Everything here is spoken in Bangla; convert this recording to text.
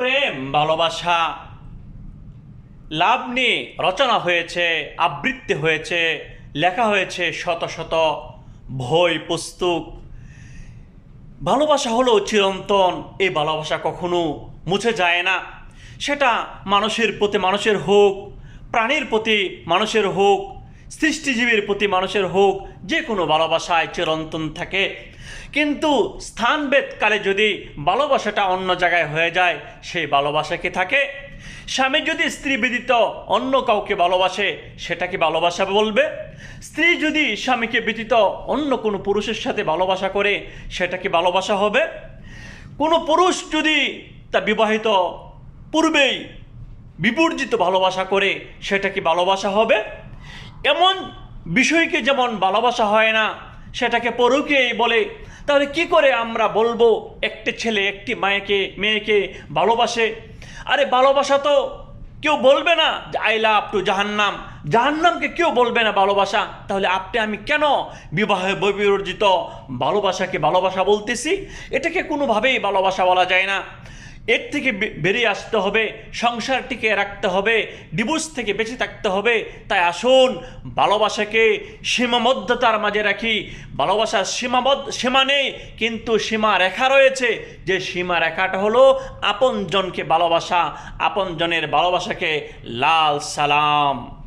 প্রেম, ভালোবাসা, লাভ নিয়ে রচনা হয়েছে, আবৃত্তি হয়েছে, লেখা হয়েছে শত শত বই, পুস্তক। ভালোবাসা হলো চিরন্তন এই ভালোবাসা কখনো মুছে যায় না। সেটা মানুষের প্রতি মানুষের হোক, প্রাণীর প্রতি মানুষের হোক সৃষ্টিজীবীর প্রতি মানুষের হোক, যে কোনো ভালোবাসায় চিরন্তন থাকে। কিন্তু স্থানভেদ কালে যদি ভালোবাসাটা অন্য জায়গায় হয়ে যায়, সেই ভালোবাসা কি থাকে? স্বামী যদি স্ত্রী ব্যতীত অন্য কাউকে ভালোবাসে, সেটা কি ভালোবাসা বলবে? স্ত্রী যদি স্বামীকে ব্যতীত অন্য কোনো পুরুষের সাথে ভালোবাসা করে, সেটা কি ভালোবাসা হবে? কোনো পুরুষ যদি তা বিবাহিত পূর্বেই বিবর্জিত ভালোবাসা করে, সেটা কি ভালোবাসা হবে? এমন বিষয়কে যেমন ভালোবাসা হয় না, সেটাকে পরকেই বলে, তাহলে কি করে আমরা বলব একটি ছেলে একটি মায়েকে, মেয়েকে ভালোবাসে? আরে ভালোবাসা তো কেউ বলবে না যে আই লাভ টু জাহান্নাম। জাহান্নামকে কেউ বলবে না ভালোবাসা। তাহলে আপনি, আমি কেন বিবাহে বিবর্জিত ভালোবাসাকে ভালোবাসা বলতেছি? এটাকে কোনোভাবেই ভালোবাসা বলা যায় না। এর থেকে বেরিয়ে আসতে হবে, সংসার টিকে রাখতে হবে ডিভোর্স থেকে বেঁচে থাকতে হবে। তাই আসুন, ভালোবাসাকে সীমাবদ্ধতার মাঝে রাখি। ভালোবাসার সীমাবদ্ধ, সীমা নেই, কিন্তু সীমা রেখা রয়েছে। যে সীমা রেখাটা হলো আপনজনকে ভালোবাসা। আপনজনের ভালোবাসাকে লাল সালাম।